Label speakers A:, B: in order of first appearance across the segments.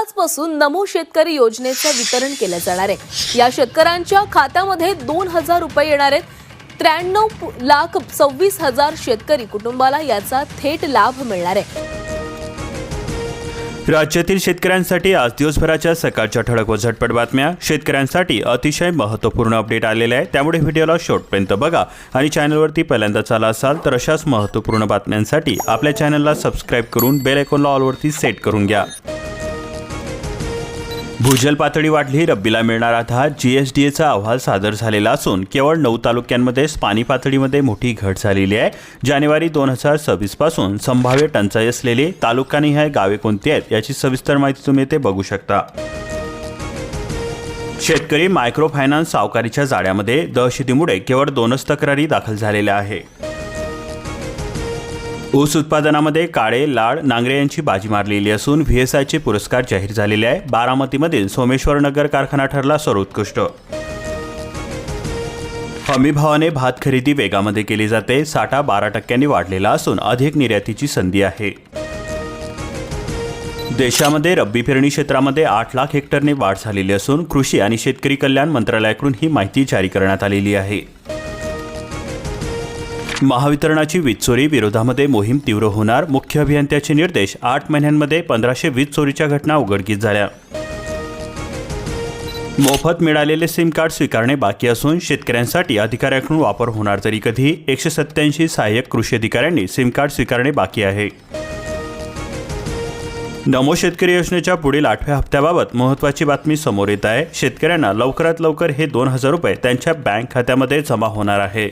A: आजपासून नमो शेतकरी योजनेचं वितरण केलं जाणार आहे. या शेतकऱ्यांच्या खात्यामध्ये दोन हजार रुपये येणार आहेत. त्र्याण्णव लाख सव्वीस हजार शेतकरी कुटुंबाला याचा थेट लाभ मिळणार आहे.
B: राज्यातील शेतकऱ्यांसाठी आज दिवसभराच्या सकाळच्या ठळक व झटपट बातम्या. शेतकऱ्यांसाठी अतिशय महत्त्वपूर्ण अपडेट आलेले आहे त्यामुळे व्हिडिओला शेवटपर्यंत बघा आणि चॅनलवरती पहिल्यांदाच आला असाल तर अशाच महत्त्वपूर्ण बातम्यांसाठी आपल्या चॅनलला सबस्क्राईब करून बेल आयकॉनला ऑलवरती सेट करून घ्या. भूजल पातळी वाढली रब्बीला मिळणार आता एचा अहवाल सादर झालेला असून केवळ नऊ तालुक्यांमध्येच पाणी पातळीमध्ये मोठी घट झालेली आहे. जानेवारी दोन हजार सव्वीसपासून संभाव्य टंचाई असलेली तालुकानिहाय गावे कोणती आहेत याची सविस्तर माहिती तुम्ही ते बघू शकता. शेतकरी मायक्रो फायनान्स सावकारीच्या जाळ्यामध्ये दहशतीमुळे केवळ दोनच तक्रारी दाखल झालेल्या आहे. ऊस उत्पादनामध्ये काळे लाड नांगरे यांची बाजी मारलेली असून व्ही एस आयचे पुरस्कार जाहीर झालेले आहे. बारामतीमधील सोमेश्वर नगर कारखाना ठरला सर्वोत्कृष्ट. हमी भावाने भात खरेदी वेगामध्ये केली जाते. साठा बारा टक्क्यांनी वाढलेला असून अधिक निर्यातीची संधी आहे. देशामध्ये रब्बी पेरणी क्षेत्रामध्ये आठ लाख हेक्टरने वाढ झालेली असून कृषी आणि शेतकरी कल्याण मंत्रालयाकडून ही माहिती जारी करण्यात आलेली आहे. महावितरणाची वीज चोरी विरोधामध्ये मोहीम तीव्र होणार मुख्य अभियंत्याचे निर्देश आठ महिन्यांमध्ये पंधराशे वीज चोरीच्या घटना उघडकीस झाल्या. मोफत मिळालेले सिम कार्ड स्वीकारणे बाकी असून शेतकऱ्यांसाठी अधिकाऱ्याकडून वापर होणार तरी कधी एकशे सत्याऐंशी सहाय्यक कृषी अधिकाऱ्यांनी सिम कार्ड स्वीकारणे बाकी आहे. नमो शेतकरी योजनेच्या पुढील आठव्या हप्त्याबाबत महत्त्वाची बातमी समोर येत आहे. शेतकऱ्यांना लवकरात लवकर हे दोन हजार रुपये त्यांच्या बँक खात्यामध्ये जमा होणार आहे.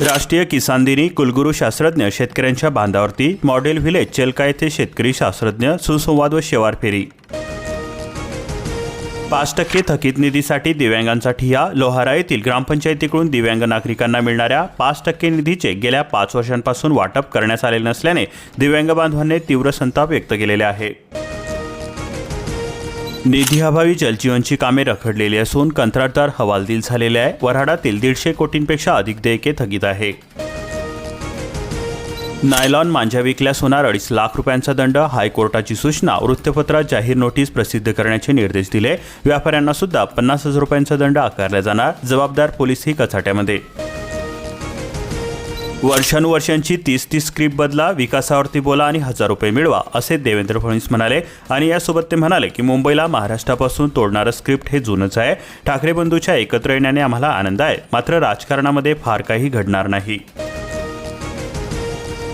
B: राष्ट्रीय किसान दिनी कुलगुरू शास्त्रज्ञ शेतकऱ्यांच्या बांधावरती मॉडेल व्हिलेज चेलका येथे शेतकरी शास्त्रज्ञ सुसंवाद व शेवार फेरी. पाच टक्के थकीत निधीसाठी दिव्यांगांसाठी या लोहारा येथील ग्रामपंचायतीकडून दिव्यांग नागरिकांना मिळणाऱ्या पाच टक्के निधीचे गेल्या पाच वर्षांपासून वाटप करण्यात आले नसल्याने दिव्यांग बांधवांनी तीव्र संताप व्यक्त केलेले आहे. निधीअभावी जलजीवनची कामे रखडलेली असून कंत्राटदार हवालदिल झालेले आहे. वऱ्हाडातील दीडशे कोटींपेक्षा अधिक देयके थकीत आहे. नायलॉन मांजा विकल्यास होणार अडीच लाख रुपयांचा दंड. हायकोर्टाची सूचना. वृत्तपत्रात जाहीर नोटीस प्रसिद्ध करण्याचे निर्देश दिले. व्यापाऱ्यांना सुद्धा पन्नास हजार रुपयांचा दंड आकारला जाणार. जबाबदार पोलीसही कचाट्यामध्ये. वर्षानुवर्षांची तीस तीस स्क्रिप्ट बदला विकासावरती बोला आणि हजार रुपये मिळवा असे देवेंद्र फडणवीस म्हणाले. आणि यासोबत ते म्हणाले की मुंबईला महाराष्ट्रापासून तोडणारं स्क्रिप्ट हे जुनंच आहे. ठाकरे बंधूच्या एकत्र येण्याने आम्हाला आनंद आहे. मात्र राजकारणामध्ये फार काही घडणार नाही.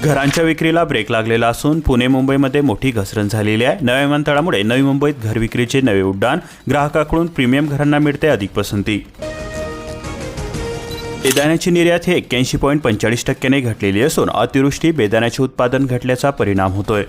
B: घरांच्या विक्रीला ब्रेक लागलेला असून पुणे मुंबईमध्ये मोठी घसरण झालेली आहे. नव्या विमानतळामुळे नवी मुंबईत घर विक्रीचे नवे उड्डाण ग्राहकाकडून प्रीमियम घरांना मिळते अधिक पसंती. बेदाण्याची निर्यात ही एक्क्याऐंशी पॉईंट पंचेचाळीस टक्क्याने घटलेली असून अतिवृष्टी बेदाण्याचे उत्पादन घटल्याचा परिणाम होतोय.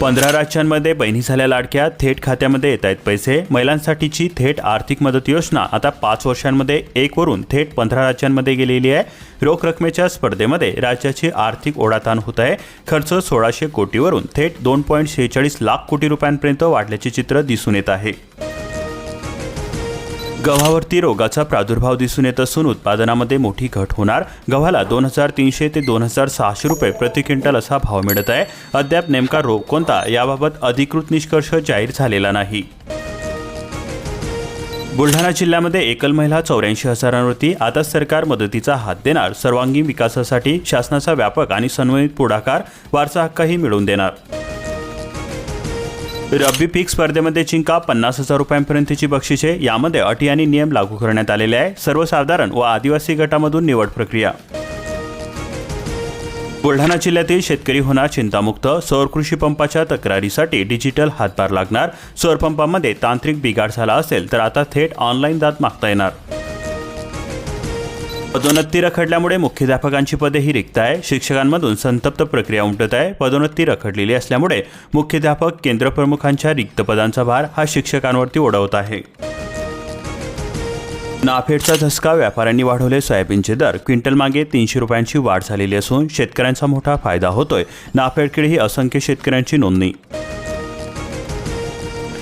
B: पंधरा राज्यांमध्ये बहिणी झाल्या लाडक्या थेट खात्यामध्ये येत आहेत पैसे. महिलांसाठीची थेट आर्थिक मदत योजना आता पाच वर्षांमध्ये एक वरून थेट पंधरा राज्यांमध्ये गेलेली आहे. रोख रकमेच्या स्पर्धेमध्ये राज्याची आर्थिक ओढाताण होत आहे. खर्च सोळाशे कोटीवरून थेट दोन पॉईंट शेहेचाळीस लाख कोटी रुपयांपर्यंत वाढल्याचे चित्र दिसून येत आहे. गव्हावरती रोगाचा प्रादुर्भाव दिसून येत असून उत्पादनामध्ये मोठी घट होणार. गव्हाला दोन हजार तीनशे ते दोन हजार सहाशे रुपये प्रति क्विंटल असा भाव मिळत आहे. अद्याप नेमका रोग कोणता याबाबत अधिकृत निष्कर्ष जाहीर झालेला नाही. बुलढाणा जिल्ह्यामध्ये एकल महिला चौऱ्याऐंशी हजारांवरती आता सरकार मदतीचा हात देणार. सर्वांगीण विकासासाठी शासनाचा व्यापक आणि समन्वित पुढाकार वारसा हक्कही मिळवून देणार. रब्बी पीक स्पर्धेमध्ये चिंका पन्नास हजार रुपयांपर्यंतची बक्षिसे. यामध्ये अटी आणि नियम लागू करण्यात आलेले आहे. सर्वसाधारण व आदिवासी गटामधून निवड प्रक्रिया. बुलढाणा जिल्ह्यातील शेतकरी होणार चिंतामुक्त. सौर कृषी पंपाच्या तक्रारीसाठी डिजिटल हातभार लागणार. सौर पंपामध्ये तांत्रिक बिघाड झाला असेल तर आता थेट ऑनलाईन दात मागता येणार. पदोन्नती रखडल्यामुळे मुख्याध्यापकांची पदे ही रिक्त आहे शिक्षकांमधून संतप्त प्रक्रिया उमटत आहे पदोन्नती रखडलेली असल्यामुळे मुख्याध्यापक केंद्रप्रमुखांच्या रिक्त पदांचा भार हा शिक्षकांवरती ओढवत आहे. नाफेडचा धसका व्यापाऱ्यांनी वाढवले सोयाबीनचे दर. क्विंटल मागे तीनशे रुपयांची वाढ झालेली असून शेतकऱ्यांचा मोठा फायदा होतोय. नाफेडकडे ही असंख्य शेतकऱ्यांची नोंदणी.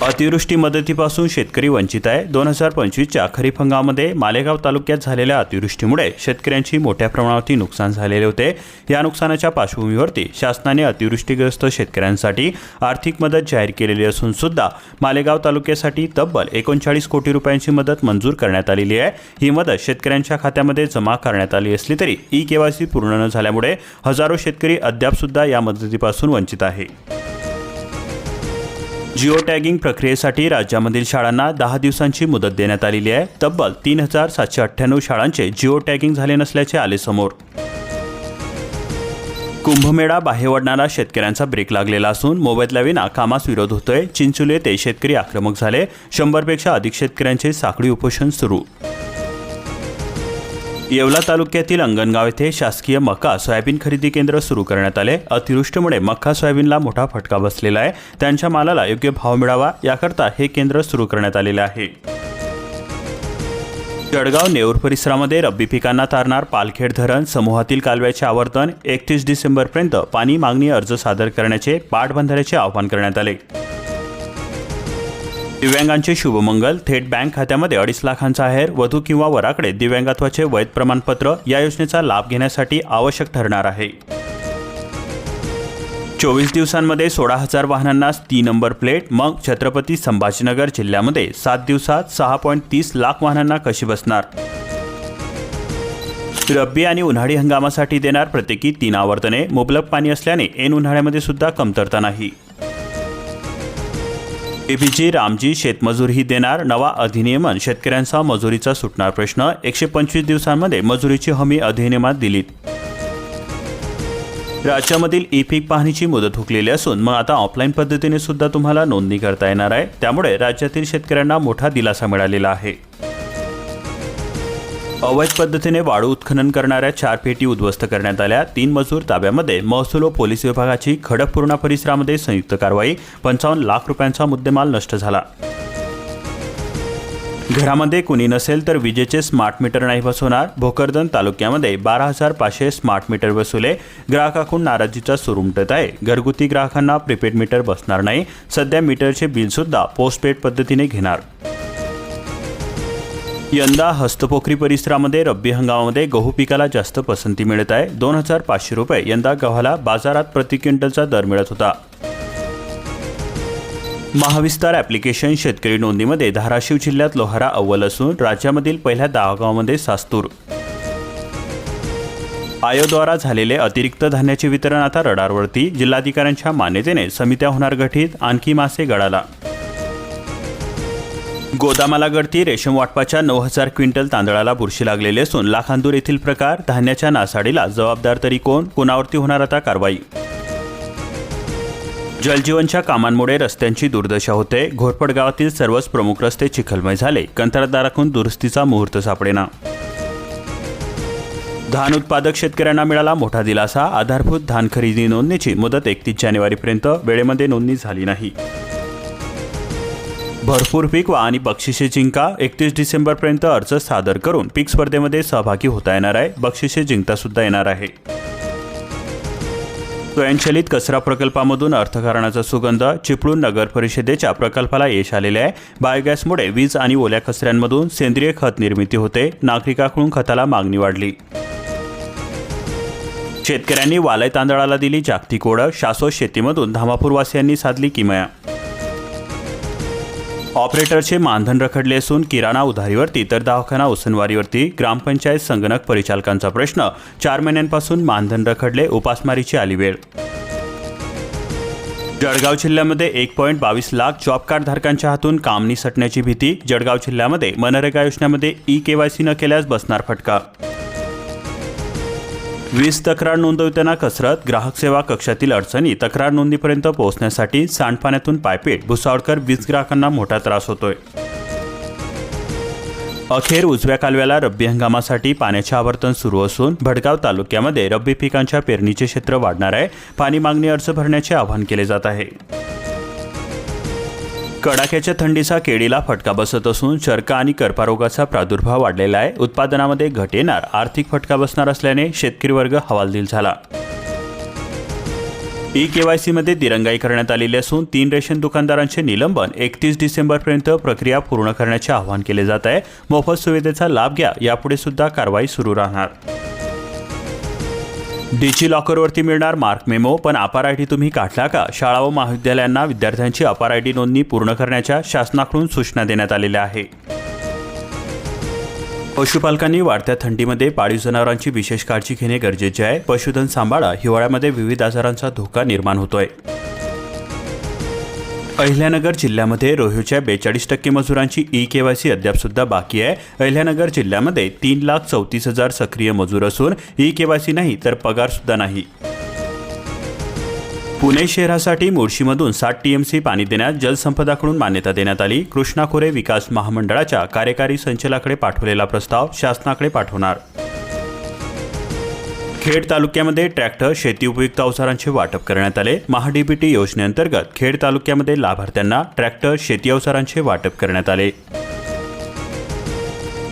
B: अतिवृष्टी मदतीपासून शेतकरी वंचित आहे. दोन हजार पंचवीसच्या खरीप हंगामामध्ये मालेगाव तालुक्यात झालेल्या अतिवृष्टीमुळे शेतकऱ्यांची मोठ्या प्रमाणावरती नुकसान झालेले होते. या नुकसानाच्या पार्श्वभूमीवरती शासनाने अतिवृष्टीग्रस्त शेतकऱ्यांसाठी आर्थिक मदत जाहीर केलेली असून सुद्धा मालेगाव तालुक्यासाठी तब्बल एकोणचाळीस कोटी रुपयांची मदत मंजूर करण्यात आलेली आहे. ही मदत शेतकऱ्यांच्या खात्यामध्ये जमा करण्यात आली असली तरी ई केवायसी पूर्ण न झाल्यामुळे हजारो शेतकरी अद्याप सुद्धा या मदतीपासून वंचित आहे. जिओ टॅगिंग प्रक्रियेसाठी राज्यामधील शाळांना दहा दिवसांची मुदत देण्यात आलेली आहे. तब्बल तीन हजार सातशे अठ्ठ्याण्णव शाळांचे जिओ टॅगिंग झाले नसल्याचे आले समोर. कुंभमेळा बाहेवडणारा शेतकऱ्यांचा ब्रेक लागलेला असून मोबदल्या विना कामास विरोध होतोय. चिंचुले ते शेतकरी आक्रमक झाले. शंभरपेक्षा अधिक शेतकऱ्यांचे साखळी उपोषण सुरू. येवला तालुक्यातील अंगणगाव येथे शासकीय मका सोयाबीन खरेदी केंद्र सुरू करण्यात आले. अतिवृष्टीमुळे मका सोयाबीनला मोठा फटका बसलेला आहे. त्यांच्या मालाला योग्य भाव मिळावा याकरता हे केंद्र सुरू करण्यात आलेले आहे. जळगाव नेऊर परिसरामध्ये रब्बी पिकांना तारणार पालखेड धरण समूहातील कालव्याचे आवर्तन एकतीस डिसेंबरपर्यंत पाणी मागणी अर्ज सादर करण्याचे पाटबंधाऱ्याचे आवाहन करण्यात आले. दिव्यांगांचे शुभमंगल. थेट बँक खात्यामध्ये अडीच लाखांचा आहेर वधू किंवा वराकडे दिव्यांगत्वाचे वैध प्रमाणपत्र या योजनेचा लाभ घेण्यासाठी आवश्यक ठरणार आहे. चोवीस दिवसांमध्ये सोळा हजार वाहनांना ती नंबर प्लेट मग छत्रपती संभाजीनगर जिल्ह्यामध्ये सात दिवसात सहा पॉईंट तीस लाख वाहनांना कशी बसणार? रब्बी आणि उन्हाळी हंगामासाठी देणार प्रत्येकी तीन आवर्तने मुबलक पाणी असल्याने ऐन उन्हाळ्यामध्ये सुद्धा कमतरता नाही. एपीजी रामजी शेतमजूरही देणार नवा अधिनियमन. शेतकऱ्यांचा मजुरीचा सुटणार प्रश्न. एकशे पंचवीस दिवसांमध्ये मजुरीची हमी अधिनियमात दिलीत. राज्यामधील ई पीक पाहणीची मुदत हुकलेली असून मग आता ऑफलाईन पद्धतीने सुद्धा तुम्हाला नोंदणी करता येणार आहे. त्यामुळे राज्यातील शेतकऱ्यांना मोठा दिलासा मिळालेला आहे. अवैध पद्धतीने वाळू उत्खनन करणाऱ्या चार पेटी उद्ध्वस्त करण्यात आल्या. तीन मजूर ताब्यामध्ये महसूल व पोलीस विभागाची खडकपूर्णा परिसरामध्ये संयुक्त कारवाई. पंचावन्न लाख रुपयांचा मुद्देमाल नष्ट झाला. घरामध्ये कुणी नसेल तर विजेचे स्मार्ट मीटर नाही बसवणार. भोकरदन तालुक्यामध्ये बारा हजार पाचशे स्मार्ट मीटर बसवले. ग्राहकाकडून नाराजीचा सूर उमटत आहे. घरगुती ग्राहकांना प्रीपेड मीटर बसणार नाही. सध्या मीटरचे बिलसुद्धा पोस्टपेड पद्धतीने घेणार. यंदा हस्तपोखरी परिसरामध्ये रब्बी हंगामामध्ये गहू पिकाला जास्त पसंती मिळत आहे. दोन हजार पाचशे रुपये यंदा गव्हाला बाजारात प्रति क्विंटलचा दर मिळत होता. महाविस्तार ॲप्लिकेशन शेतकरी नोंदीमध्ये धाराशिव जिल्ह्यात लोहारा अव्वल असून राज्यामधील पहिल्या दहा गावामध्ये सास्तूर. आयोद्वारा झालेले अतिरिक्त धान्याचे वितरण आता रडारवरती जिल्हाधिकाऱ्यांच्या मान्यतेने समित्या होणार गठीत. आणखी मासे गळाला. गोदामाला गळती रेशीम वाटपाच्या नऊ हजार क्विंटल तांदळाला बुरशी लागलेली असून लाखांदूर येथील प्रकार धान्याच्या नासाडीला जबाबदार तरी कोण? कुणावरती होणार आता कारवाई? जलजीवनच्या कामांमुळे रस्त्यांची दुर्दशा होते. घोरपड गावातील सर्वच प्रमुख रस्ते चिखलमय झाले. कंत्राटदाराकडून दुरुस्तीचा मुहूर्त सापडेना. धान उत्पादक शेतकऱ्यांना मिळाला मोठा दिलासा. आधारभूत धान खरेदी नोंदणीची मुदत एकतीस जानेवारीपर्यंत वेळेमध्ये नोंदणी झाली नाही. भरपूर पीक वा आणि बक्षिसे जिंका. एकतीस डिसेंबरपर्यंत अर्ज सादर करून पीक स्पर्धेमध्ये सहभागी होता येणार आहे. बक्षिसे जिंकता सुद्धा येणार आहे. स्वयंचलित कचरा प्रकल्पामधून अर्थकारणाचा सुगंध चिपळूण नगर परिषदेच्या प्रकल्पाला यश आलेले आहे. बायोगॅसमुळे वीज आणि ओल्या कचऱ्यांमधून सेंद्रिय खत निर्मिती होते. नागरिकांकडून खताला मागणी वाढली. शेतकऱ्यांनी वालय तांदळाला दिली जागतिक ओळख शाश्वत शेतीमधून धामापूरवासियांनी साधली किमया. ऑपरेटरचे मानधन रखडले असून किराणा उधारीवरती तर दवाखाना उसनवारीवरती ग्रामपंचायत संगणक परिचालकांचा प्रश्न. चार महिन्यांपासून मानधन रखडले उपासमारीची आली वेळ. जळगाव जिल्ह्यामध्ये एक पॉईंट बावीस लाख जॉब कार्ड धारकांच्या हातून कामनी सटण्याची भीती. जळगाव जिल्ह्यामध्ये मनरेगा योजनेमध्ये ई केवायसी न केल्यास बसणार फटका. वीज तक्रार नोंदवताना कसरत ग्राहक सेवा कक्षातील अडचणी तक्रार नोंदीपर्यंत पोहोचण्यासाठी सांडपाण्यातून पायपेट भुसावळकर वीज ग्राहकांना मोठा त्रास होतोय. अखेर उजव्या कालव्याला रब्बी हंगामासाठी पाण्याचे आवर्तन सुरू असून भडगाव तालुक्यामध्ये रब्बी पिकांच्या पेरणीचे क्षेत्र वाढणार आहे. पाणी मागणी अर्ज भरण्याचे आवाहन केले जात आहे. कडाक्याच्या थंडीचा केळीला फटका बसत असून चरका आणि कर्पारोगाचा प्रादुर्भाव वाढलेला आहे. उत्पादनामध्ये घट येणार आर्थिक फटका बसणार असल्याने शेतकरी वर्ग हवालदिल झाला. ई केवायसीमध्ये दिरंगाई करण्यात आलेली असून तीन रेशन दुकानदारांचे निलंबन एकतीस डिसेंबरपर्यंत प्रक्रिया पूर्ण करण्याचे आवाहन केले जात आहे. मोफत सुविधेचा लाभ घ्या यापुढे सुद्धा कारवाई सुरू राहणार. डिजी लॉकरवरती मिळणार मार्क मेमो पण अपार आय डी तुम्ही काढला का? शाळा व महाविद्यालयांना विद्यार्थ्यांची अपार आय डी नोंदणी पूर्ण करण्याच्या शासनाकडून सूचना देण्यात आलेल्या आहे पशुपालकांनी वाढत्या थंडीमध्ये पाळीव जनावरांची विशेष काळजी घेणे गरजेचे आहे. पशुधन सांभाळा. हिवाळ्यामध्ये विविध आजारांचा धोका निर्माण होतोय. अहिल्यानगर जिल्ह्यामध्ये रोह्यूच्या बेचाळीस टक्के मजुरांची ई के वाय सी अद्यापसुद्धा बाकी आहे. अहिल्यानगर जिल्ह्यामध्ये तीन लाख चौतीस हजार सक्रिय मजूर असून ई के वाय सी नाही तर पगारसुद्धा नाही. पुणे शहरासाठी मोर्शीमधून साठ टीएमसी पाणी देण्यास जलसंपदाकडून मान्यता देण्यात आली. कृष्णा खोरे विकास महामंडळाच्या कार्यकारी संचालकाकडे पाठवलेला प्रस्ताव शासनाकडे पाठवणार. खेड तालुक्यामध्ये ट्रॅक्टर शेती उपयुक्त अवजारांचे वाटप करण्यात आले. महाडीबीटी योजनेअंतर्गत खेड तालुक्यामध्ये लाभार्थ्यांना ट्रॅक्टर शेती अवजारांचे वाटप करण्यात आले.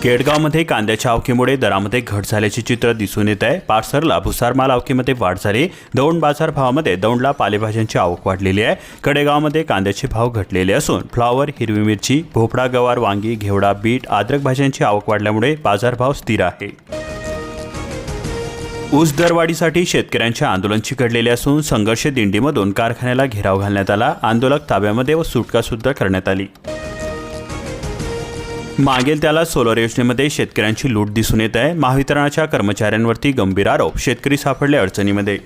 B: केडगावमध्ये कांद्याच्या आवकीमुळे दरामध्ये घट झाल्याचे चित्र दिसून येत आहे. पार्सरला भुसारमाल आवकीमध्ये वाढ झाली. दौंड बाजार भावामध्ये दौंडला पालेभाज्यांची आवक वाढलेली आहे. कडेगावमध्ये कांद्याचे भाव घटलेले असून फ्लॉवर हिरवी मिरची भोपळा गवार वांगी घेवडा बीट आद्रक भाज्यांची आवक वाढल्यामुळे बाजारभाव स्थिर आहे. ऊस दरवाढीसाठी शेतकऱ्यांचे आंदोलन चिघडलेले असून संघर्ष दिंडीमधून कारखान्याला घेराव घालण्यात आला. आंदोलक ताब्यामध्ये व सुटका सुद्धा करण्यात आली. मागेल त्याला सोलर योजनेमध्ये शेतकऱ्यांची लूट दिसून येत आहे. महावितरणाच्या कर्मचाऱ्यांवरती गंभीर आरोप. शेतकरी सापडले अडचणीमध्ये.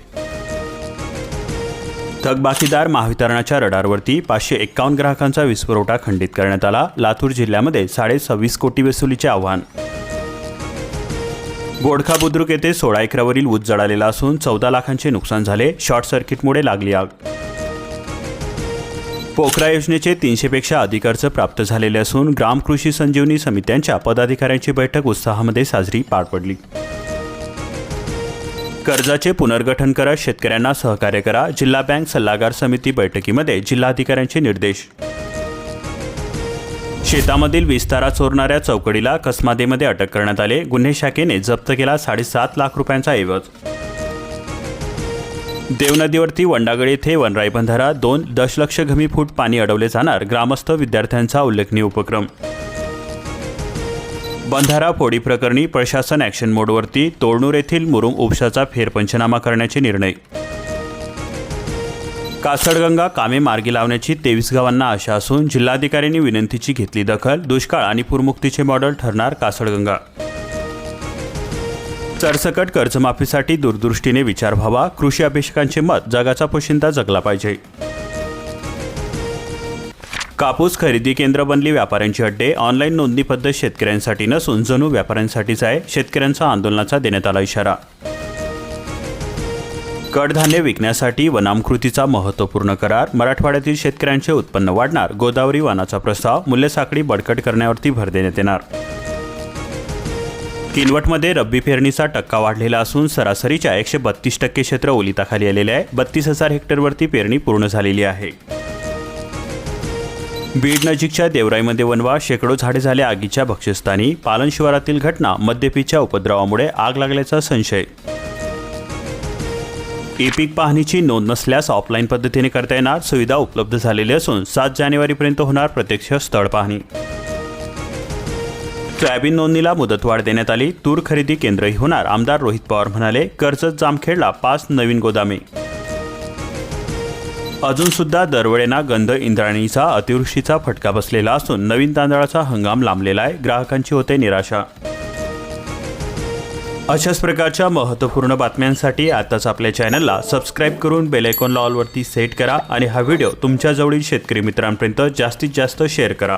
B: थकबाकीदार महावितरणाच्या रडारवरती पाचशे एक्कावन्न ग्राहकांचा वीजपुरवठा खंडित करण्यात आला. लातूर जिल्ह्यामध्ये साडे सव्वीस कोटी वसुलीचे आव्हान गोडखा बुद्रुक येथे सोळा एकरावरील ऊस जळालेला असून चौदा लाखांचे नुकसान झाले. शॉर्ट सर्किटमुळे लागली आग. पोखरा योजनेचे तीनशेपेक्षा अधिक अर्ज प्राप्त झालेले असून ग्राम कृषी संजीवनी समित्यांच्या पदाधिकाऱ्यांची बैठक उत्साहामध्ये साजरी पार पडली. कर्जाचे पुनर्गठन करत शेतकऱ्यांना सहकार्य करा जिल्हा बँक सल्लागार समिती बैठकीमध्ये जिल्हाधिकाऱ्यांचे निर्देश. शेतामधील विस्तारा चोरणाऱ्या चौकडीला कसमादेमध्ये अटक करण्यात आले. गुन्हे शाखेने जप्त केला साडेसात लाख रुपयांचा ऐवज. देवनदीवरती वंडागड येथे वनराई बंधारा दोन दशलक्ष घमी फूट पाणी अडवले जाणार ग्रामस्थ विद्यार्थ्यांचा उल्लेखनीय उपक्रम. बंधारा फोडी प्रकरणी प्रशासन ॲक्शन मोडवरती तोरणूर येथील मुरुम उपशाचा फेरपंचनामा करण्याचे निर्णय. कासडगंगा कामे मार्गी लावण्याची तेवीस गावांना आशा असून जिल्हाधिकाऱ्यांनी विनंतीची घेतली दखल दुष्काळ आणि पूरमुक्तीचे मॉडेल ठरणार कासडगंगा. सरसकट कर्जमाफीसाठी दूरदृष्टीने विचार व्हावा कृषी अभिषेकांचे मत जगाचा पोशिंदा जगला पाहिजे. कापूस खरेदी केंद्र बनली व्यापाऱ्यांची अड्डे ऑनलाईन नोंदणी पद्धत शेतकऱ्यांसाठी नसून जणू व्यापाऱ्यांसाठीच आहे शेतकऱ्यांचा आंदोलनाचा देण्यात आला इशारा. कडधान्य विकण्यासाठी वनामकृतीचा महत्त्वपूर्ण करार. मराठवाड्यातील शेतकऱ्यांचे उत्पन्न वाढणार. गोदावरी वनाचा प्रस्ताव. मूल्यसाखळी बडकट करण्यावरती भर देण्यात येणार. किनवटमध्ये रब्बी पेरणीचा टक्का वाढलेला असून सरासरीच्या एकशे बत्तीस टक्के क्षेत्र ओलिताखाली आलेले आहे. बत्तीस हजार हेक्टरवरती पेरणी पूर्ण झालेली आहे. बीड नजीकच्या देवराईमध्ये वनवा शेकडो झाडे झाले आगीच्या भक्ष्यस्थानी. पालन शिवारातील घटना मद्यपीच्या उपद्रवामुळे आग लागल्याचा संशय ई पीक पाहणीची नोंद नसल्यास ऑफलाईन पद्धतीने करता येणार सुविधा उपलब्ध झालेली असून सात जानेवारीपर्यंत होणार प्रत्यक्ष स्थळ पाहणी. सोयाबीन नोंदणीला मुदतवाढ देण्यात आली. तूर खरेदी केंद्रही होणार आमदार रोहित पवार म्हणाले. कर्जत जामखेडला पाच नवीन गोदामे. अजून सुद्धा दरवेळेना गंध इंद्राणीचा अतिवृष्टीचा फटका बसलेला असून नवीन तांदळाचा हंगाम लांबलेला आहे. ग्राहकांची होते निराशा. अशाच प्रकारच्या महत्त्वपूर्ण बातम्यांसाठी आताच आपल्या चॅनलला सबस्क्राईब करून बेलायकॉन ऑलवरती सेट करा आणि हा व्हिडिओ तुमच्या जवळील शेतकरी मित्रांपर्यंत जास्तीत जास्त शेअर करा.